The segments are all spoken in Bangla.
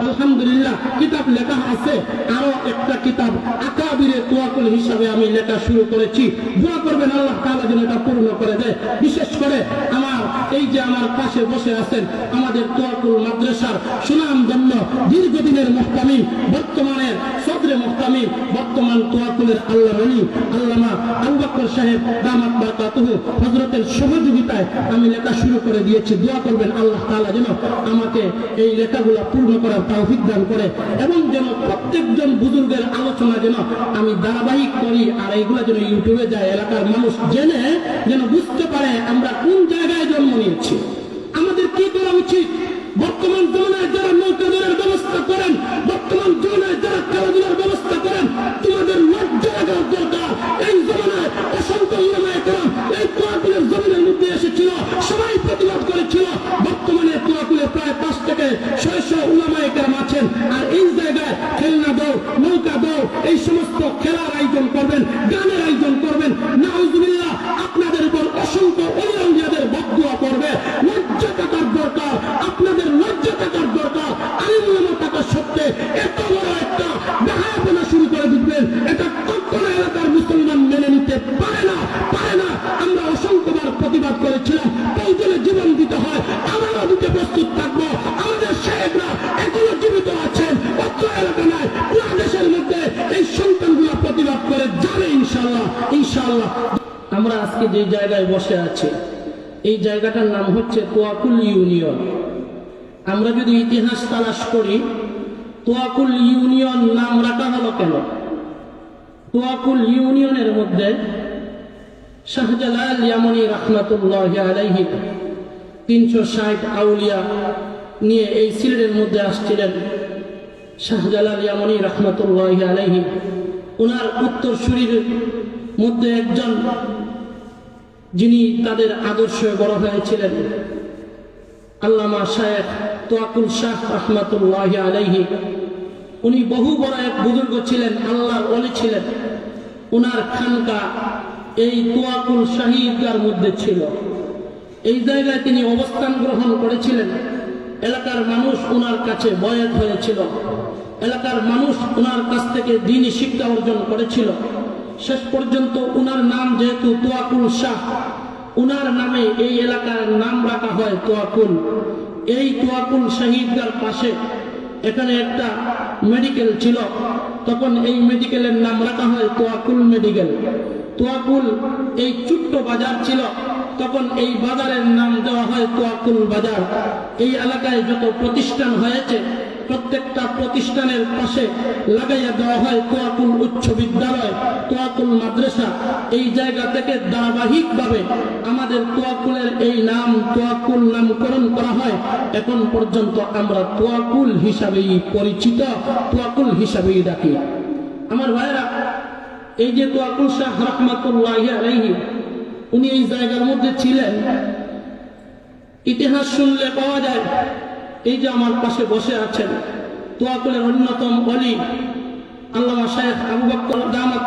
আলহামদুলিল্লাহ, কিতাব লেখা আছে। আরও একটা কিতাব আকাবিরে তোয়াকুল হিসাবে আমি লেখা শুরু করেছি। দোয়া করবেন আল্লাহ তাআলা যেন এটা পূর্ণ করে দেয়। বিশেষ করে আমার, এই যে আমার পাশে বসে আছেন আমাদের তোয়াকুল মাদ্রাসার সুনাম জন্য দীর্ঘদিনের মুহতামি বর্তমানের সদরে মুহতামি বর্তমান তোয়াকুলের আল্লাহ রনি আল্লামা আবু সাহেব দামাত বারকাতুহু হযরতের সহযোগিতায় আমি লেখা শুরু করে দিয়েছি। দোয়া করবেন আল্লাহ তাআলা যেন আমাকে এই লেখাগুলো পূর্ণ করার তৌফিক দান করে এবং যেন প্রত্যেকজন বুজুর্গের আলোচনা যেন আমি ধারাবাহিক করি আর এইগুলো যেন ইউটিউবে যায়, এলাকার মানুষ জেনে যেন বুঝতে পারে আমরা কোন জায়গায় জন্ম নিয়েছি। আমাদের কি করা উচিত? বর্তমান সমস্ত আমরা আজকে যে জায়গায় বসে আছি, এই জায়গাটার নাম হচ্ছে তোয়াকুল ইউনিয়ন। আমরা যদি ইতিহাস তালাশ করি, তোয়াকুল ইউনিয়ন নাম রাখা হলো কেন? তোয়াকুল ইউনিয়নের মধ্যে শাহজালাল ইয়ামনি রহমাতুল্লাহ আলাইহি তিনশো ষাট আউলিয়া নিয়ে এই সিলেটের মধ্যে আসছিলেন শাহজালাল ইয়ামনি রহমাতুল্লাহ আলাইহি। ওনার উত্তর শরীরের মধ্যে একজন যিনি তাদের আদর্শে বড় হয়েছিলেন, আল্লামা শায়েখ তোয়াকুল শাহ রহমাতুল্লাহ আলাইহি। উনি বহু বড় এক বুজুর্গ ছিলেন, আল্লাহর অলি ছিলেন। উনার খানকা এই তোয়াকুল শাহিদার মধ্যে ছিল। এই জায়গায় তিনি অবস্থান গ্রহণ করেছিলেন। এলাকার মানুষ ওনার কাছে বয়াত হয়েছিল। এলাকার মানুষ ওনার কাছ থেকে দিনই শিক্ষা অর্জন করেছিল। শেষ পর্যন্ত উনার নাম যেহেতু তোয়াকুল শাহ, উনার নামে এই এলাকার নাম রাখা হয় তোয়াকুল। এই তোয়াকুল শহীদগার পাশে এখানে একটা মেডিকেল ছিল, তখন এই মেডিকেলের নাম রাখা হয় তোয়াকুল মেডিকেল। তোয়াকুল এই ছোট্ট বাজার ছিল, তখন এই বাজারের নাম দেওয়া হয় তোয়াকুল বাজার। এই এলাকায় যত প্রতিষ্ঠান হয়েছে প্রত্যেকটা প্রতিষ্ঠানের পাশে লাগাইয়া দেওয়া হয় তোয়াকুল উচ্চ বিদ্যালয় তোয়াকুল মাদ্রাসা। এই জায়গা থেকে ধারাবাহিকভাবে আমাদের তোয়াকুলের এই নাম তোয়াকুল নামকরণ করা হয়। এখন পর্যন্ত আমরা তোয়াকুল হিসাবেই পরিচিত তোয়াকুল হিসাবেই ডাকি। আমার ভাইরা এই যে তোয়াকুল শাহ রহমাতুল্লাহ আলাইহি, উনি এই জায়গার মধ্যে ছিলেন। ইতিহাস শুনলে পাওয়া যায় এই যে আমার পাশে বসে আছেন তোয়াকুলের অন্যতম অলি, আল্লামা শেখ আবু বক্কর দামাত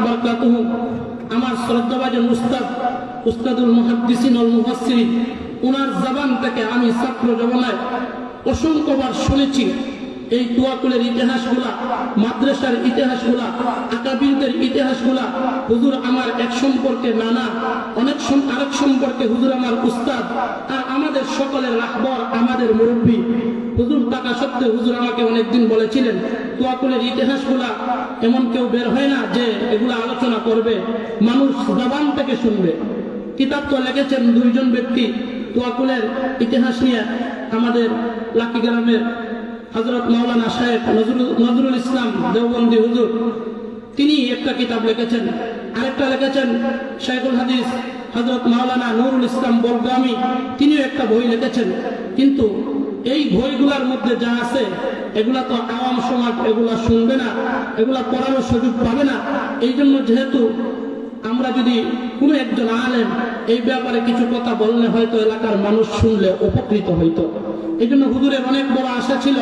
আমার শ্রদ্ধাবাজন উস্তাদ, উস্তাদুল মুহাদ্দিসিন অল মুহাসসিরিন ওনার জবান থেকে আমি ছাত্র জবানায় অসংখ্যবার শুনেছি। এই তোয়াকুলের ইতিহাসগুলা, মাদ্রাসার ইতিহাসগুলা, আকাবিরদের ইতিহাসগুলা, হুজুর আমার এক সম্পর্কে নানা, অনেক আরেক সম্পর্কে হুজুর আমার উস্তাদ, আর আমাদের সকলের রাহবর আমাদের মুরব্বী। হুজুর টাকা সত্ত্বে হুজুর আমাকে অনেকদিন বলেছিলেন তোয়াকুলের ইতিহাসগুলা এমন কেউ বের হয় না যে এগুলা আলোচনা করবে, মানুষ জবান থেকে শুনবে। কিতাব তো লেগেছেন দুইজন ব্যক্তি তোয়াকুলের ইতিহাস নিয়ে আমাদের লাকি গ্রামের হজরত মাওলানা সাহেব নজরুল ইসলাম দেওবন্দি হুজুর, তিনি একটা কিতাব লিখেছেন। আরেকটা লিখেছেন শেখুল হাদিস হজরত মাওলানা নুরুল ইসলাম বলগামী তিনিও একটা বই লিখেছেন। কিন্তু এই বইগুলার মধ্যে যা আছে, এগুলা তো আওয়াম সমাজ এগুলা শুনবে না, এগুলা পড়ানোর সুযোগ পাবে না। এই জন্য যেহেতু আমরা যদি কোনো একজন আলেম এই ব্যাপারে কিছু কথা বললে হয়তো এলাকার মানুষ শুনলে উপকৃত হইতো। এই জন্য হুজুরের অনেক বড় আশা ছিল,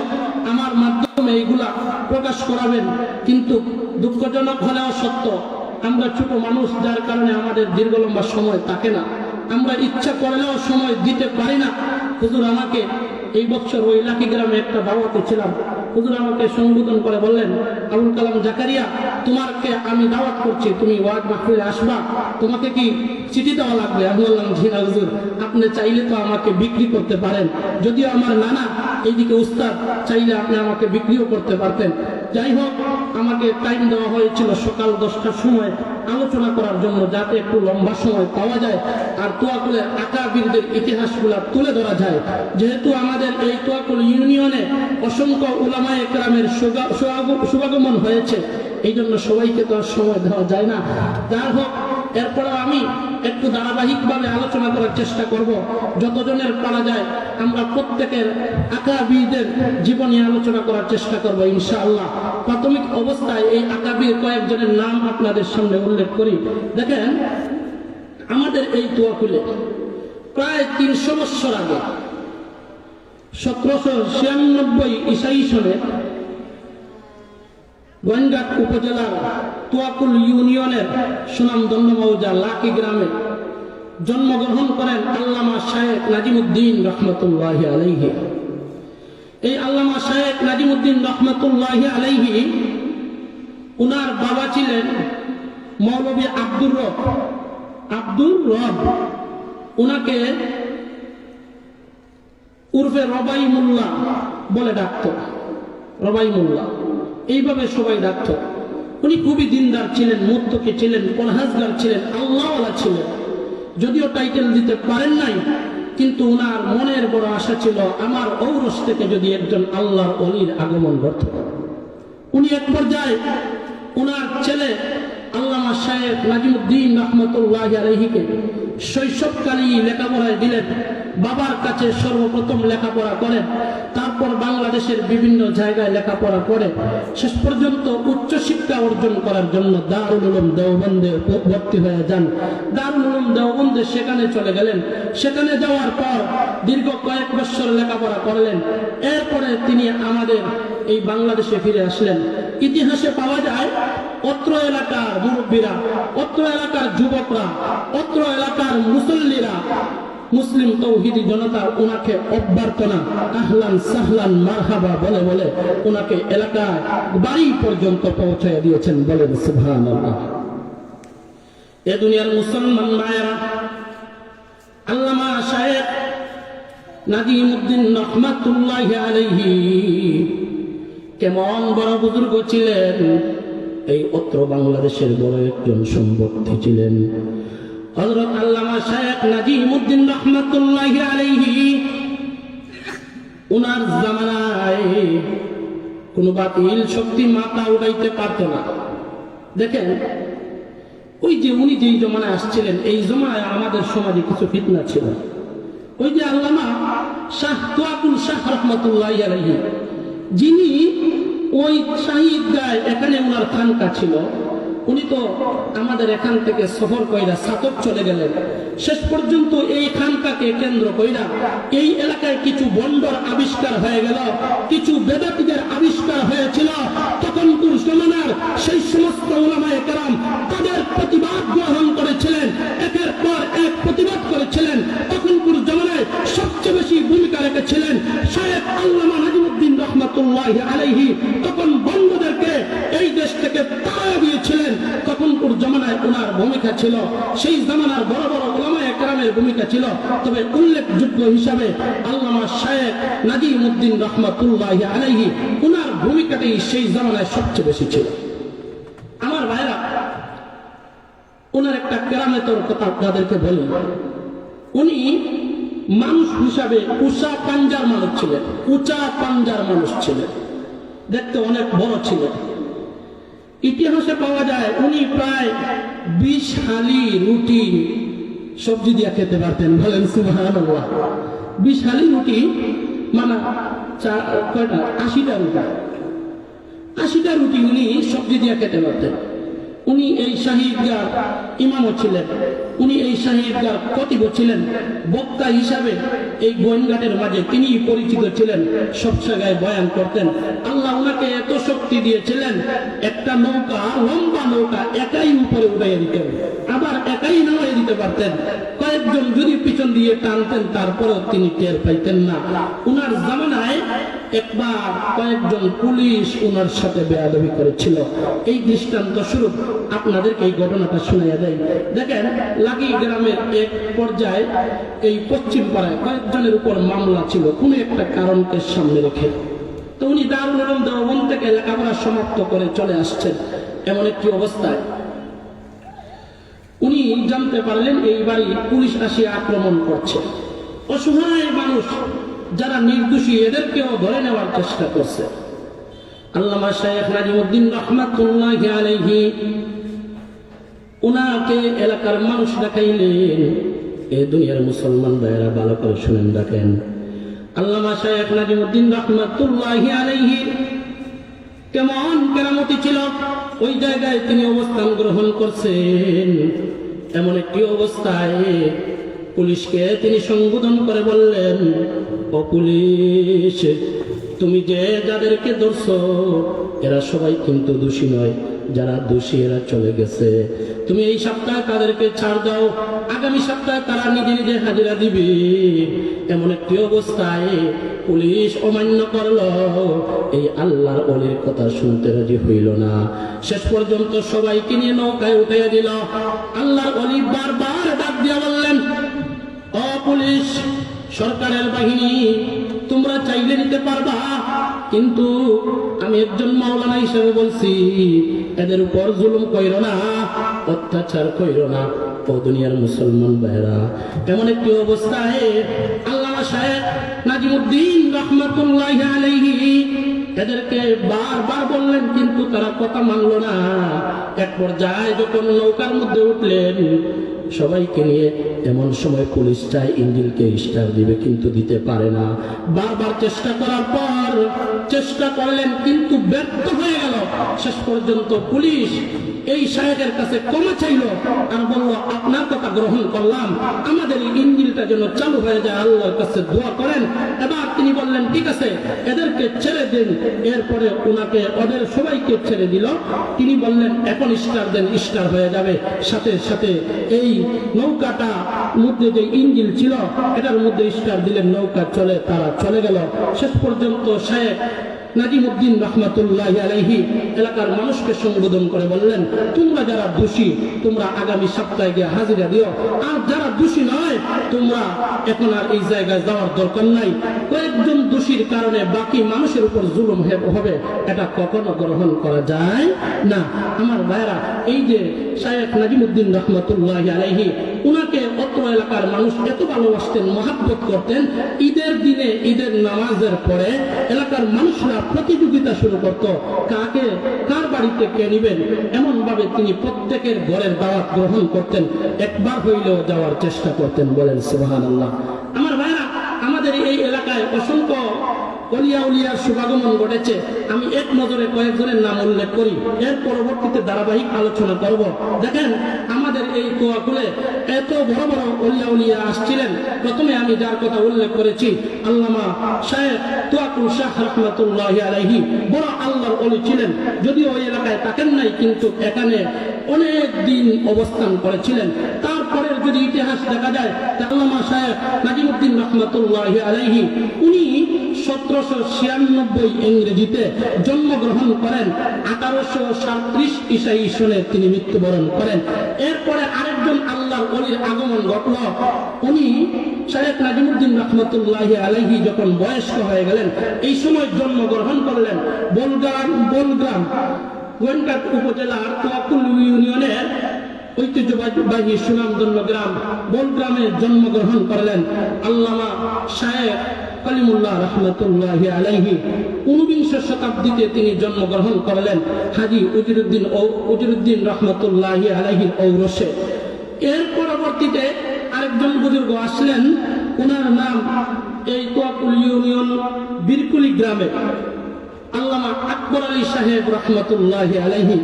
আমার মাধ্যমে এইগুলা প্রকাশ করাবেন, কিন্তু দুঃখজনক হলেও সত্য, আমরা ছোট মানুষ, যার কারণে আমাদের দীর্ঘ লম্বা সময় থাকে না। আমরা ইচ্ছা করলেও সময় দিতে পারি না। হুজুর আমাকে এই বছর ওই লাকি গ্রামে একটা দাওয়াতে ছিলাম। হুজুর আমাকে সম্বোধন করে বললেন, আবুল কালাম জাকারিয়া তোমাকে আমি দাওয়াত করছি, তুমি ওয়াজ মাহফিলে আসবা। তোমাকে কি চিঠি দেওয়া লাগবে? আমি বললাম, জি না হুজুর, আপনি চাইলে তো আমাকে বিক্রি করতে পারেন। যদিও আমার নানা এইদিকে উস্তাদ, চাইলে আপনি আমাকে বিক্রিও করতে পারতেন। যাই হোক, আমাকে টাইম দেওয়া হয়েছিল সকাল দশটার সময় আলোচনা করার জন্য, যাতে একটু লম্বা সময় পাওয়া যায়। আর তোয়াকুলে আকাবিরদের ইতিহাসগুলা তুলে ধরা যায়। যেহেতু আমাদের এই তোয়াকুল ইউনিয়নে অসংখ্য উলামা একরামের শুভাগমন হয়েছে। এই জন্য সবাইকে তো আর সময় দেওয়া যায় না। যার হোক এরপরেও আমি একটু ধারাবাহিকভাবে আলোচনা করার চেষ্টা করব। যতজনের পারা যায়, আমরা প্রত্যেকের আকাবিদের জীবনী আলোচনা করার চেষ্টা করব, ইনশাআল্লাহ। প্রাথমিক অবস্থায় এই আকাবির কয়েকজনের নাম আপনাদের সামনে উল্লেখ করি। দেখেন, আমাদের এই তোয়াকুলে প্রায় তিনশো বৎসর আগে সতেরোশো ছিয়ানব্বই ইসাই উপজেলার গ্রামে জন্মগ্রহণ করেন আল্লামা শায়েক নাজিমুদ্দিন রহমতুল্লাহ আলাইহি। এই আল্লামা শায়েক নাজিমুদ্দিন রহমতুল্লাহ আলাইহি উনার বাবা ছিলেন মৌলবী আব্দুর রব। আব্দুর রব, উনাকে উর্ফে রবাই মোল্লা বলে ডাকত। রবাই মোল্লা। এইভাবে সবাই ডাকত। উনি খুবই দিনদার ছিলেন মুত্তকে ছিলেন পরহাজগার ছিলেন, আল্লাহওয়ালা ছিলেন। যদিও টাইটেল দিতে পারেন নাই, কিন্তু উনার মনের বড় আশা ছিল, আমার ঔরস থেকে যদি একজন আল্লাহর অলির আগমন ঘটত উনি এক পর্যায়ে উনার ছেলে আল্লামা সাহেব রহমতুল্লাহ শৈশবকালেই লেখাপড়ায় দিলেন, বাবার কাছে সর্বপ্রথম লেখাপড়া করেন, তারপর বাংলাদেশের বিভিন্ন জায়গায় লেখাপড়া করে, শেষ পর্যন্ত উচ্চশিক্ষা অর্জন করার জন্য দারুল দেওবন্দে ভর্তি হয়ে যান। দারুল উলুম দেওবন্দে সেখানে চলে গেলেন। সেখানে যাওয়ার পর দীর্ঘ কয়েক বছর লেখাপড়া করলেন। এরপরে তিনি আমাদের এই বাংলাদেশে ফিরে আসলেন। ইতিহাসে পাওয়া যায় অত্র এলাকার মুরব্বীরা, অত্র এলাকার যুবকরা, অত্র এলাকার মুসল্লিরা, মুসলিম তৌহিদি জনতা ওনাকে অভ্যর্থনা, আহলান সাহলান মারহাবা বলে বলে ওনাকে এলাকায় বাড়ি পর্যন্ত পৌঁছায় দিয়েছেন সুবহানাল্লাহ। এ দুনিয়ার মুসলমান মায়েরা, আল্লামা সাহেব নাজিমুদ্দিন রহমাতুল্লাহ আলাইহি, কেমন বড় বুজুর্গ ছিলেন? এই অত্র বাংলাদেশের বড় একজন সম্পত্তি ছিলেন। আল্লামা নাজিমুদ্দিন উনার কোন মাথা পারত না। দেখেন, ওই যে উনি যেই জমানায় আসছিলেন, এই আমাদের সমাজে কিছু ফিতনা ছিল। ওই যে আল্লামা শাহ তোয়াকুল শাহ রহমতুল্লাহ যিনি ওই শাহিদ গায় এখানে ওনার খানকা ছিল। উনি তো আমাদের এখান থেকে সফর কইরা সাতক চলে গেলেন। শেষ পর্যন্ত এই খানকাকে কেন্দ্র কইরা এই এলাকায় কিছু বন্ডর আবিষ্কার হয়ে গেল, কিছু বেদাতিদের আবিষ্কার হয়েছিল। তখন কুরসমানার সেই সমস্ত ওলামায়ে কেরাম তাদের প্রতিবাদ গ্রহণ করেছিলেন, একের পর এক প্রতিবাদ করেছিলেন। তখন পুর জমানায় সবচেয়ে বেশি ভূমিকা রেখেছিলেন শায়েখ আল্লামা নাজিমুদ্দিন রহমাতুল্লাহ আলাইহি, তখন বন্ধুদেরকে এই দেশ থেকে তাড়া দিয়েছিলেন। তখনপুর জমানায় ওনার ভূমিকা ছিল, সেই জামানার বড় বড় ওলামায়ে কেরামের ভূমিকা ছিল। তবে উল্লেখযোগ্য হিসাবে আল্লামা শায়েখ নাজিমুদ্দিন রহমাতুল্লাহ আলাইহি ওনার ভূমিকাটাই সেই জামানায় সবচেয়ে বেশি ছিল। আমার ভাইরা ওনার একটা কেরামেতর কথা আপনাদেরকে বলি। উনি মানুষ হিসাবে উষা পাঞ্জার মানুষ ছিলেন উঁচা পাঞ্জার মানুষ ছিলেন দেখতে অনেক বড় ছিলেন ইতিহাসে পাওয়া যায় উনি প্রায় বিশ হালি রুটি সবজি দিয়ে খেতে পারতেন, বলেন সুবাহান বিশ হালি রুটি মানে কয়টা? আশিটা রুটি। আশিটা রুটি উনি সবজি দিয়ে খেতে পারতেন। উনি এই শাহিদগার ইমামও ছিলেন। উনি এই শাহিদগার কতিব ছিলেন। বক্তা হিসাবে এই গোয়েনঘাটের মাঝে তিনি পরিচিত ছিলেন। সব জায়গায় বয়ান করতেন। আল্লাহ ওনাকে এত শক্তি দিয়েছিলেন, একটা নৌকা, লম্বা নৌকা একাই উপরে উঠাইয়া দিতেন আবার একাই নামাইয়া দিতে পারতেন। কয়েকজন যদি পিছন দিয়ে টানতেন, তারপরেও তিনি টের পাইতেন না। উনার জামানায় একবার কয়েকজন পুলিশ উনার সাথে বেয়াদবি করেছিল। এই দৃষ্টান্ত স্বরূপ আপনাদেরকে এই ঘটনাটা শোনাইয়া দেয় দেখেন, লাগি গ্রামের এক পর্যায়ে এই পশ্চিম পাড়ায় কয়েকজনের উপর মামলা ছিল। কোনো একটা কারণকে সামনে রেখে। তো উনি দারুল উলুম দেওবন্দ থেকে লেখাপড়া সমাপ্ত করে চলে আসছেন। এমন একটি অবস্থায়। উনি জানতে পারলেন এই বাড়ি পুলিশ আসিয়া আক্রমণ করছে। অসহায় মানুষ যারা নির্দোষী, এদেরকেও ধরে নেওয়ার চেষ্টা করছে। আল্লামা শাহেখ নাজিমুদ্দিন রহমাতুল্লাহ আলাইহি, উনাকে এলাকার মানুষ দেখাইলেন, এ দুনিয়ার মুসলমান ভাইয়েরা, ভালো করে শুনেন, দেখেন। আল্লামা শাহেখ নাজিমুদ্দিন রহমাতুল্লাহ আলাইহি, কেমন কেরামতি ছিল। ওই জায়গায় তিনি অবস্থান গ্রহণ করছেন। এমন একটি অবস্থায় পুলিশকে তিনি সম্বোধন করে বললেন, ও পুলিশ, তুমি যে যাদেরকে ধরছ, এরা সবাই কিন্তু দোষী নয়। যারা দোষী, এরা চলে গেছে। তুমি এই সপ্তাহে তাদেরকে ছাড় দাও। আগামী সপ্তাহে তারা নিজে নিজে হাজিরা দিবে। এমন একটি অবস্থায় পুলিশ অমান্য করল। এই আল্লাহর অলির কথা শুনতে রাজি হইল না। শেষ পর্যন্ত সবাইকে নিয়ে নৌকায় উঠে দিল। আল্লাহর অলি বারবার ডাক দিয়া বললেন পুলিশ সরকারের বাহিনী, তোমরা চাইলে নিতে পারবা। কিন্তু আমি একজন মাওলানা হিসেবে বলছি, এদের উপর জুলুম কইর না, অত্যাচার কইর না, ও দুনিয়ার মুসলমান ভাইরা এমন একটি অবস্থায় আল্লামা সাহেব নাজিমুদ্দিন রহমতুল্লাহ আলাইহি এদেরকে বারবার বললেন, কিন্তু তারা কথা মানলো না। এক পর্যায়ে যখন নৌকার মধ্যে উঠলেন সবাইকে নিয়ে এমন সময় পুলিশ চায় ইঞ্জিনকে স্টার দিবে, কিন্তু দিতে পারে না। বারবার চেষ্টা করার পর চেষ্টা করলেন, কিন্তু ব্যর্থ হয়ে গেল। শেষ পর্যন্ত পুলিশ এই সাহেবের কাছে ক্ষমা চাইল আর বলল, আপনার কথা গ্রহণ করলাম। আমাদের ইঞ্জিনটা যেন চালু হয়ে যায়, আল্লাহর কাছে দোয়া করেন এবার তিনি বললেন ঠিক আছে এদেরকে দিন এরপরে ওনাকে ওদের সবাইকে ছেড়ে দিল। তিনি বললেন, এখন স্টার দেন, স্টার হয়ে যাবে। সাথে সাথে এই নৌকাটা মধ্যে যে ইঞ্জিন ছিল, এটার মধ্যে স্টার দিলেন, নৌকা চলে, তারা চলে গেল। শেষ পর্যন্ত সাহেব নাজিমুদ্দিন রহমতুল্লাহ আলাইহি এলাকার মানুষকে সম্বোধন করে বললেন, তোমরা যারা দোষী, তোমরা আগামী সপ্তাহে গিয়ে হাজিরা দিও। আর যারা দোষী তোমরা এখন আর এই জায়গায় যাওয়ার দরকার নাই। কয়েকজন দোষীর কারণে বাকি মানুষের উপর জুলুম হবে, এটা কখনো গ্রহণ করা যায় না। আমার ভাইরা এই যে শায়েখ নাজিমুদ্দিন রহমতুল্লাহ আলহি অত্র এলাকার মানুষ এত ভালোবাসতেন, মহাব্বত করতেন, ঈদের দিনে ঈদের নামাজের পরে এলাকার মানুষরা প্রতিযোগিতা শুরু করত। কাকে, কার বাড়িতে কে নিবেন? এমন ভাবে তিনি প্রত্যেকের ঘরের দাওয়াত গ্রহণ করতেন, একবার হইলেও যাওয়ার চেষ্টা করতেন বলেন সুবাহান আল্লাহ আমার ভাইরা, আমাদের এই এলাকায় অসংখ্য অলিয়া উলিয়ার শুভাগমন ঘটেছে। আমি এক নজরে কয়েকজনের নাম উল্লেখ করি। এর পরবর্তীতে ধারাবাহিক আলোচনা করব। দেখেন এই এত বড় অলিয়া উলিয়া আসছিলেন। প্রথমে আমি যার কথা উল্লেখ করেছি, আল্লামা শাহ রহমতুল্লাহ আলাইহি। বড় আল্লাহর অলি ছিলেন। যদিও ওই এলাকায় থাকেন নাই, কিন্তু এখানে অনেক দিন অবস্থান করেছিলেন। তারপরের যদি ইতিহাস দেখা যায় আল্লামা সাহেব নাজিমুদ্দিন রহমতুল্লাহ আলাইহি, উনি সতেরোশো ছিয়ানব্বই ইংরেজিতে জন্মগ্রহণ করেন, আঠারোশো সাঁত্রিশ ইসাই সনে তিনি মৃত্যুবরণ করেন। এরপরে আরেকজন আল্লাহর অলির আগমন ঘটল। উনি শাহেখ নাজিমুদ্দিন রহমতুল্লাহ আলাইহি যখন বয়স্ক হয়ে গেলেন, এই সময় জন্মগ্রহণ করলেন। বলগ্রাম বলগ্রাম গোয়েন্দাট উপজেলার তোয়াকুল ইউনিয়নের ঐতিহ্যবাহী সুনামধন্য গ্রাম বলগ্রামে জন্মগ্রহণ করলেন আল্লামা শায়েখ কালিমুল্লাহ রহমতুল্লাহ ঊনবিংশ শতাব্দীতে তিনি জন্মগ্রহণ করলেন হাজি উজিরুদ্দিন উজিরুদ্দিন রহমতুল্লাহ ঔরসে। এর পরবর্তীতে আরেকজন বুজুর্গ আসলেন ওনার নাম এই তোয়াকুল ইউনিয়ন বীরকুলি গ্রামে। আল্লামা আকবর আলী সাহেব রহমতুল্লাহ আলাইহি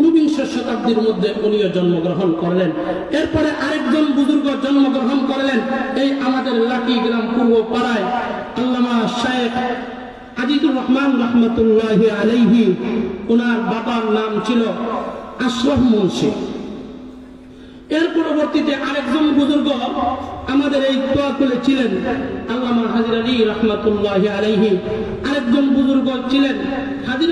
ঊনবিংশ শতাব্দীর মধ্যে উনিও জন্মগ্রহণ করলেন। এরপরে আরেকজন বুজুর্গ জন্মগ্রহণ করলেন এই আমাদের লাকি গ্রাম পূর্ব পাড়ায় আল্লামা শেখ আজিজুর রহমান রহমতুল্লাহ ওনার বাবার নাম ছিল মুন্সি। এর পরবর্তীতে আরেকজন বুজুর্গ আমাদের এই তোয়াকুলে ছিলেন আল্লামা হাজির আলী রহমতুল্লাহ আলাইহি। আরেকজন বুজুর্গ ছিলেন হাজির